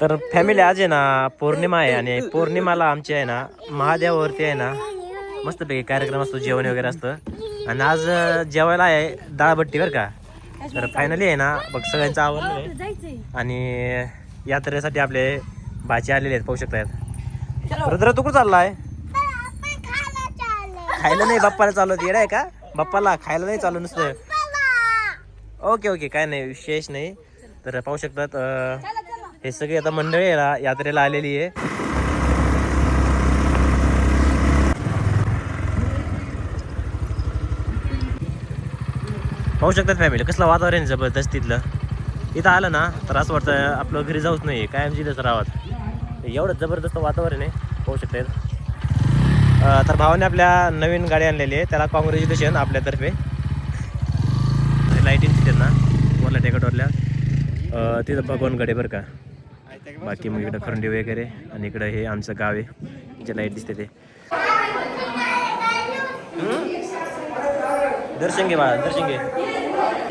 तर फॅमिली आज आहे ना पौर्णिमा आहे आणि पौर्णिमाला आमची आहे ना महादेवावरती आहे ना मस्तपैकी कार्यक्रम असतो जेवण वगैरे असतं. आणि आज जेवायला आहे दाळबट्टी बरं का. तर फायनली आहे ना बघ सगळ्यांचं आवडलं आहे. जायचंय. आणि यात्रेसाठी आपले भाचे आलेले आहेत पाहू शकतायत. रुद्र तू कुठं चाललाय? खायला नाही बाप्पाला चालू येडा आहे का? बाप्पाला खायला नाही चालू नुसतं. ओके ओके काय नाही विशेष नाही. तर पाहू शकतात हे सगळे आता मंडळी आहे ना यात्रेला आलेली आहे. पाहू शकतात फॅमिली कसलं वातावरण आहे जबरदस्त तिथलं इथं आलं ना तर असं वाटतं आपलं घरी जाऊच नाही काय आमची इथंच राहावं. एवढं जबरदस्त वातावरण आहे. पाहू शकतात तर भावाने आपल्या नवीन गाडी आणलेली आहे. त्याला कॉंग्रॅच्युलेशन आपल्यातर्फे. लाईटिंग तिथे ना वरल्या टेकटवरल्या. तिथं भगवान गडे बरं का. बाकी मग इकडं खरंडी वगैरे आणि इकडं हे आमचं गाव आहे. जे लाइट दिसते ते. दर्शन घे बाळा दर्शन घे.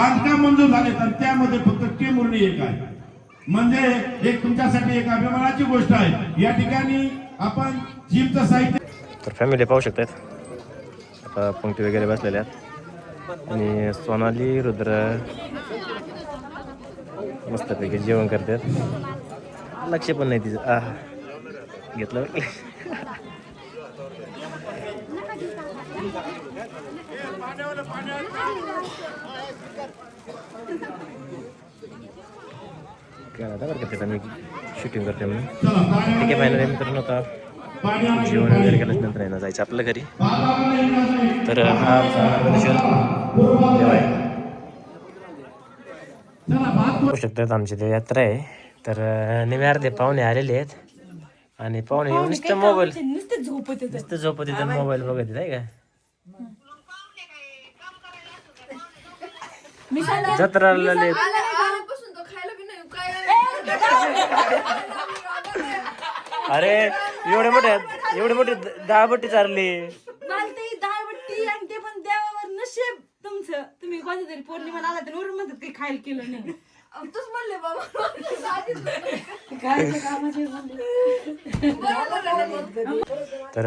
बांधकाम मंजूर झाले तर त्यामध्ये फक्त के मुरणी एक आहे. म्हणजे एक तुमच्यासाठी एक अभिमानाची गोष्ट आहे. या ठिकाणी आपण जिमचं साहित्य तर फॅमिली पाहू शकतात आता पंक्ती वगैरे बसलेल्या आहेत. आणि सोनाली रुद्र मस्तपैकी जेवण करतात. लक्ष पण नाही तिचं. आह घेतलं काय आता बरं का त्याचं मी शूटिंग करते म्हणून. ठीक आहे फायनल मित्रांनो आता जेवण वगैरे केल्याच्यानंतर आहे ना जायचं आपल्या घरी. तर हा पाहू शकतात आमची ते यात्रा आहे. तर निम्या अर्धे पाहुणे आलेले आहेत. आणि पाहुणे येऊन मोबाईल झोपत नुसतं झोपत येतात मोबाईल बघत आहेत, आहे का? मी सांगा जत्राला आले आल्यापासून तो खायला बी नाही काय अरे एवढे मोठे एवढे मोठे दहा बट्टी चारली. मला ते आणि ते पण देवावर नशीब तुमचं. तुम्ही कोणत्या तरी पौर्णिमा आला तर वरून म्हणतात काही खायला केलं नाही. तूच म्हणले बाबा आधीच काय कामाचे तर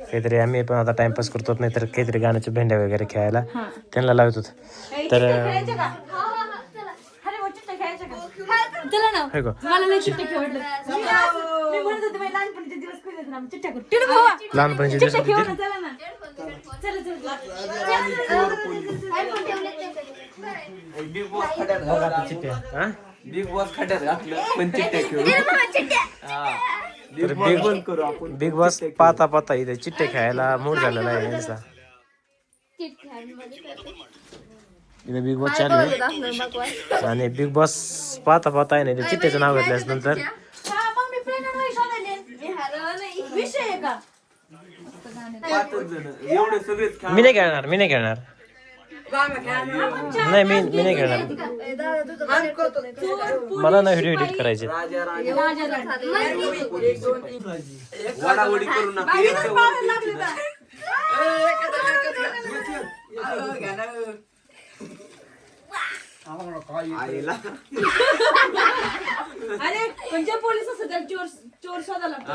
काहीतरी आम्ही पण आता टाइमपास करतो नाही तर काहीतरी गाण्याच्या भेंड्या वगैरे खेळायला त्यांना लावतो तर खेळायचं का? अरे मग चिट्ट्या खेळायच्या का? चला ना. हाय का मला नाही चिट्टे खेळलं मी म्हणत होते माझे लहानपणीचे दिवस करू चिट्ट्या हा? बिग बॉस खड्यात घातलं. पण चिट्ट्या खेळू हा. तर बिग बिग बॉस पाहता पाहता इथे चिट्टे खेळायला मूड झालेला आहे यांचा. इथे बिग बॉस चालू आहे. आणि बिग बॉस पाहता पाहता आहे ना इथे चिट्ट्याचं नाव घेतल्यास नंतर. हा, पाचच जण. एवढे सगळेच खेळ मी नाही खेळणार मी नाही खेळणार. नाही मी मी नाही खेळणार मला ना व्हिडिओ एडिट करायचे. राजा राणी राजा राणी. वडावडी करू नका एक आईला. अरे म्हणजे पोलीस असं तर चोर चोर शोधायला लागतो.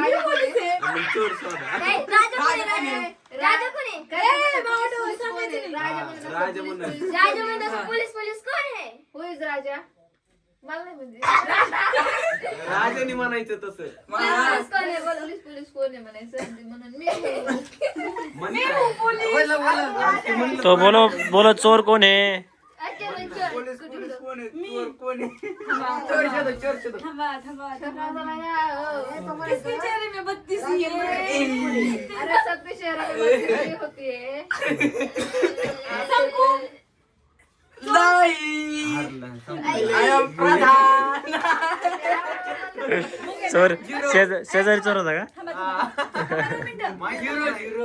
मी पोलीस आहे. आणि चोर शोधा राजा कोण ए, बावटं होय, सांगायचं नाही. राजा म्हणून राजा म्हणतात पोलीस पोलीस कोण आहे होईच राजा मला नाही म्हणजे राजाने म्हणायचं तसं पोलीस कोण आहे बोल, पोलीस पोलीस कोण आहे म्हणायचं म्हणून मी म्हणतात. तो बोलो बोलो चोर कोण आहे. पोलीस पोलीस कोण आहे चोर कोण आहे? थांबा, चोर थांबा. शोधो चोर शोधो थांबा थांबा थांबा. चला या. किसके चेहरे में बत्तीस ही अरे सबके चेहरे में बत्तीसी होती. है शंकू I am प्रधान. चोर शेज- शेजारी चोर होता का?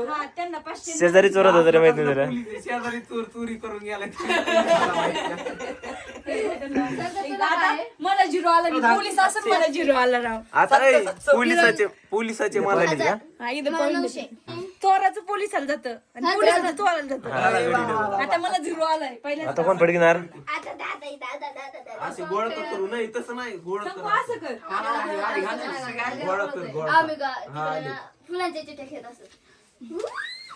हा त्यांना पाचशे शेजारी चोर होता तरी माहीत नाही तुला. शेजारी चोर चोरी करून गेला. आता मला झिरो आला मी पोलीस असं मला झिरो आला राव. आता पोलिसाचे पोलिसाचे मला का? हा, इथं point आहे. चोराचं पोलिसाला जातं. आणि पोलिसाचं चोराला जातं. आता मला झिरो आलाय पहिल्या आता कोण फडकिणार? आता दादा दादा दादा दादा. असे गोळ करू नाही तसं नाही गोळ शंकू कर असं कर. गोळा कर गोळा आम्ही गा- तिकडे ना फुलांच्या चिठ्ठ्या खेळत असत.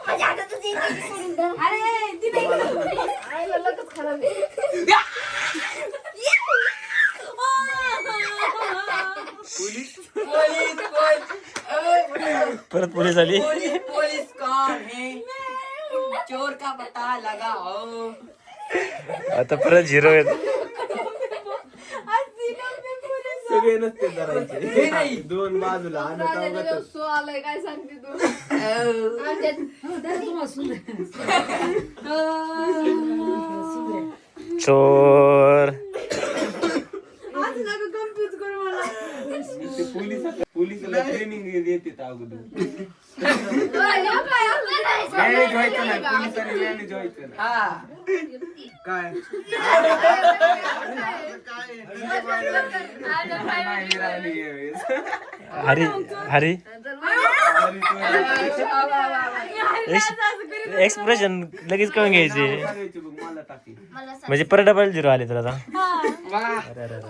माझ्या हातातच एक एक सोडून द्या. अरे ती नाही करत. आईला लगेच खराब आहे. पोलीस? परत पोलीस आली. कौन है? चोर का पता लगाओ आता परत झिरो येत. सगळे नसते दोन बाजूला आणि राजा चौघात. तुझ्या सो आलंय काय सांगते तू? आमच्यात चोर. आज नका confuse करू मला. ते पोलीस पोलिसाला ट्रेनिंग देते अगोदर. नाही पोलिसांनी काय नाही राहिली यावेळेस. हरी हरी. एक्सप्रेशन लगेच करून घ्यायचे. बघ, मला टाकी. म्हणजे परत डबल झिरो आले तर आता.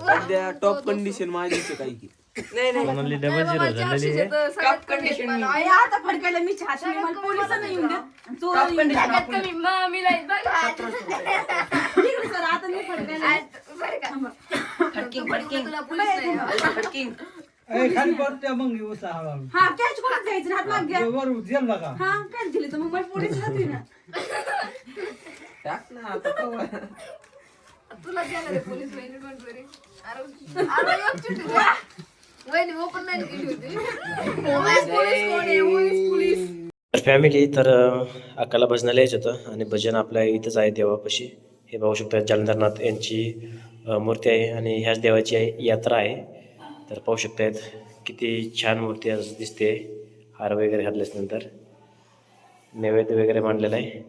सध्या टॉप कंडिशन माझी काही की. डबल झिरो झालेली आहे. आता फडकायला मी छाती येऊन येऊन. सगळ्यात कमी. इकडे सर, आता मी फडकायला नाही. खाली पडते मग उसा हळूहळू हा कॅच कोणाच घ्यायचं हात माग घ्या. वर जेल बघा. हा कॅच दिली तर मग मला पोलीस जाते ना टाक ना आता. तुला पोलीस. अरे अरे होती फॅमिली तर अक्काला भजनाला यायचं होतं आणि भजन आपल्या इथंच आहे देवापाशी. हे पाहू शकता जालंधरनाथ यांची मूर्ती आहे आणि ह्याच देवाची यात्रा आहे. तर पाहू शकतायत किती छान मूर्ती आज दिसते. हार वगैरे घातल्याच्यानंतर नैवेद्य वगैरे मांडलेला आहे.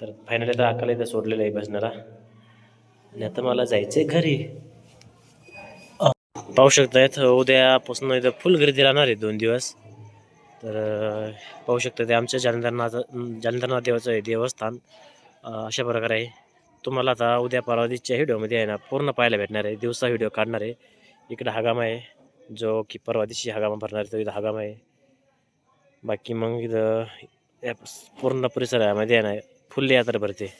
तर फायनली तर अक्काला इथं सोडलेलं आहे भजनाला. आणि आता मला जायचं आहे घरी. पाहू शकतायत उद्यापासून इथं फुल गर्दी राहणार आहे दोन दिवस. तर पाहू शकता ते आमच्या जालंधरनाथ जालंधरनाथ देवाचं आहे देवस्थान. अशा प्रकारे आहे. तुम्हाला आता उद्या परवादिसच्या व्हिडिओमध्ये आहे ना पूर्ण पाहायला भेटणार आहे. दिवसा व्हिडिओ काढणार आहे. इकडं हागाम आहे जो की परवा दिवशी हगामा भरणार आहे तो इथं हागाम आहे. बाकी मग इथं या पूर्ण परिसरामध्ये आहे ना फुल यात्रा भरते.